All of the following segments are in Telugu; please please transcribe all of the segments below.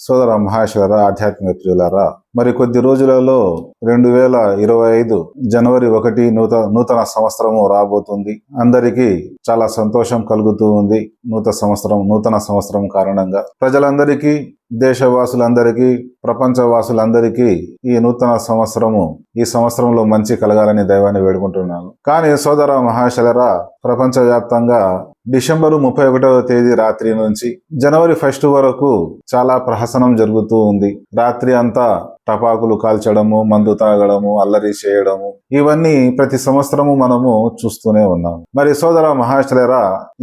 సోదర మహాశివర ఆధ్యాత్మిక ప్రియులారా మరి కొద్ది రోజులలో రెండు వేల ఇరవై ఐదు జనవరి ఒకటి నూతన నూతన సంవత్సరము రాబోతుంది. అందరికీ చాలా సంతోషం కలుగుతూ ఉంది నూతన సంవత్సరం నూతన సంవత్సరం కారణంగా. ప్రజలందరికీ దేశవాసులందరికీ ప్రపంచవాసులందరికీ ఈ నూతన సంవత్సరము ఈ సంవత్సరంలో మంచి కలగాలని దైవాన్ని వేడుకుంటున్నాను. కానీ సోదర మహాశలరా ప్రపంచవ్యాప్తంగా డిసెంబరు ముప్పై ఒకటవ తేదీ రాత్రి నుంచి జనవరి ఫస్ట్ వరకు చాలా ప్రహసనం జరుగుతూ ఉంది. రాత్రి అంతా టపాకులు కాల్చడము మందు తాగడము అల్లరి చేయడము ఇవన్నీ ప్రతి సంవత్సరము మనము చూస్తూనే ఉన్నాం. మరి సోదర మహాశ్లేరా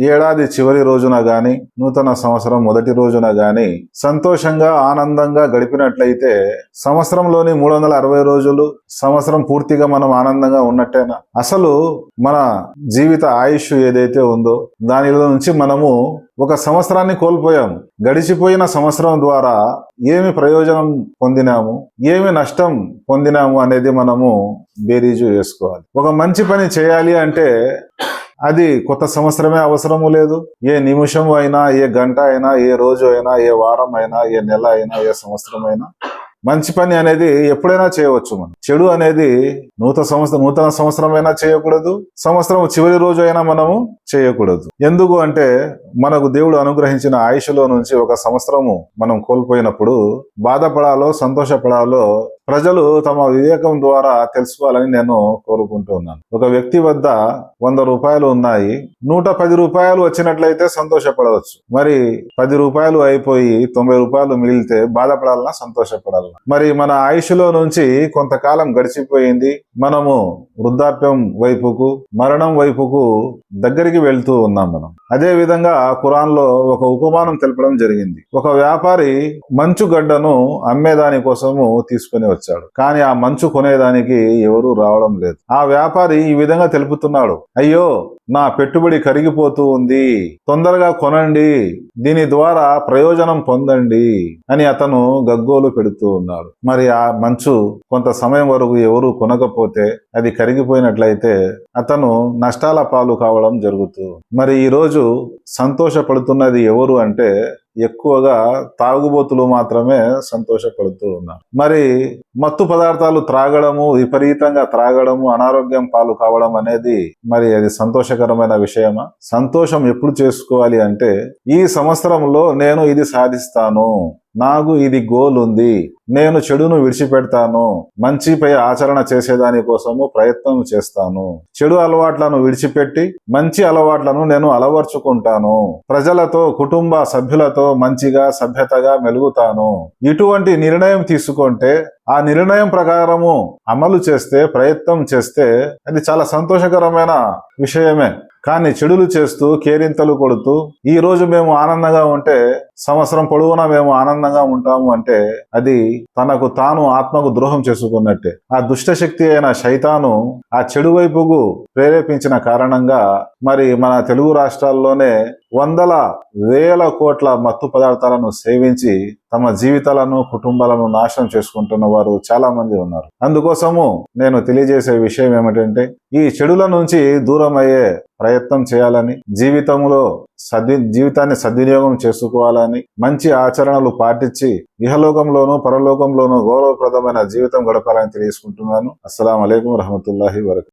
ఏడాది చివరి రోజున గాని నూతన సంవత్సరం మొదటి రోజున గాని సంతోషంగా ఆనందంగా గడిపినట్లయితే సంవత్సరంలోని మూడు వందల అరవై రోజులు సంవత్సరం పూర్తిగా మనం ఆనందంగా ఉన్నట్టేనా? అసలు మన జీవిత ఆయుష్ ఏదైతే ఉందో దానిలో నుంచి మనము ఒక సంవత్సరాన్ని కోల్పోయాము. గడిచిపోయిన సంవత్సరం ద్వారా ఏమి ప్రయోజనం పొందినాము? ఏమి నష్టం పొందినాము అనేది మనము బేరీజు వేసుకోవాలి. ఒక మంచి పని చేయాలి అంటే అది కొత్త సంవత్సరమే అవసరము లేదు. ఏ నిమిషం అయినా ఏ గంట అయినా ఏ రోజు అయినా ఏ వారం అయినా ఏ నెల అయినా ఏ సంవత్సరం అయినా మంచి పని అనేది ఎప్పుడైనా చేయవచ్చు మనం. చెడు అనేది నూతన సంవత్సరం నూతన సంవత్సరం అయినా చేయకూడదు సంవత్సరం చివరి రోజు అయినా మనము చేయకూడదు. ఎందుకు అంటే మనకు దేవుడు అనుగ్రహించిన ఆయుషలో నుంచి ఒక సంవత్సరము మనం కోల్పోయినప్పుడు బాధపడాలో సంతోషపడాలో ప్రజలు తమ వివేకం ద్వారా తెలుసుకోవాలని నేను కోరుకుంటూ ఉన్నాను. ఒక వ్యక్తి వద్ద వంద రూపాయలు ఉన్నాయి నూట పది రూపాయలు వచ్చినట్లయితే సంతోషపడవచ్చు. మరి పది రూపాయలు అయిపోయి తొంభై రూపాయలు మిగిలితే బాధపడాలన్నా సంతోషపడాలన్నా మరి మన ఆయుష్లో నుంచి కొంతకాలం గడిచిపోయింది. మనము వృద్ధాప్యం వైపుకు మరణం వైపుకు దగ్గరికి వెళ్తూ ఉన్నాం మనం. అదే విధంగా ఖురాన్లో ఒక ఉపమానం తెలపడం జరిగింది. ఒక వ్యాపారి మంచు గడ్డను అమ్మేదాని కోసము తీసుకుని వచ్చాడు. కానీ ఆ మంచు కొనేదానికి ఎవరూ రావడం లేదు. ఆ వ్యాపారి ఈ విధంగా తెలుపుతున్నాడు. అయ్యో నా పెట్టుబడి కరిగిపోతూ ఉంది. తొందరగా కొనండి. దీని ద్వారా ప్రయోజనం పొందండి అని అతను గగ్గోలు పెడుతూ ఉన్నాడు. మరి ఆ మంచు కొంత సమయం వరకు ఎవరు కొనకపోతే అది కరిగిపోయినట్లయితే అతను నష్టాల పాలు కావడం జరుగుతూ. మరి ఈరోజు సంతోషపడుతున్నది ఎవరు అంటే ఎక్కువగా తాగుబోతులు మాత్రమే సంతోషపడుతూ ఉన్నారు. మరి మత్తు పదార్థాలు త్రాగడము విపరీతంగా త్రాగడము అనారోగ్యం పాలు కావడం అనేది మరి అది సంతోషకరమైన విషయమా? సంతోషం ఎప్పుడు చేసుకోవాలి అంటే ఈ సంవత్సరంలో నేను ఇది సాధిస్తాను. నాకు ఇది గోల్ ఉంది నేను చెడును విడిచిపెడతాను. మంచిపై ఆచరణ చేసేదాని కోసము ప్రయత్నం చేస్తాను. చెడు అలవాట్లను విడిచిపెట్టి మంచి అలవాట్లను నేను అలవర్చుకుంటాను. ప్రజలతో కుటుంబ సభ్యులతో మంచిగా సభ్యతగా మెలుగుతాను. ఇటువంటి నిర్ణయం తీసుకుంటే ఆ నిర్ణయం ప్రకారము అమలు చేస్తే ప్రయత్నం చేస్తే అది చాలా సంతోషకరమైన విషయమే. కానీ చెడులు చేస్తూ కేరింతలు కొడుతూ ఈ రోజు మేము ఆనందంగా ఉంటే సంవత్సరం పొడవునా మేము ఆనందంగా ఉంటాము అంటే అది తనకు తాను ఆత్మకు ద్రోహం చేసుకున్నట్టే. ఆ దుష్ట శక్తి అయిన శైతాను ఆ చెడు వైపుకు ప్రేరేపించిన కారణంగా మరి మన తెలుగు రాష్ట్రాల్లోనే వందల వేల కోట్ల మత్తు పదార్థాలను సేవించి తమ జీవితాలను కుటుంబాలను నాశనం చేసుకుంటున్న వారు చాలా మంది ఉన్నారు. అందుకోసము నేను తెలియజేసే విషయం ఏమిటంటే ఈ చెడుల నుంచి దూరం అయ్యే ప్రయత్నం చేయాలని జీవితంలో సద్వి జీవితాన్ని సద్వినియోగం చేసుకోవాలని మంచి ఆచరణలు పాటించి ఇహలోకంలోను పరలోకంలోను గౌరవప్రదమైన జీవితం గడపాలని తెలియజేసుకుంటున్నాను. అస్సలం అయికం రహమతుల్లాహి వరకు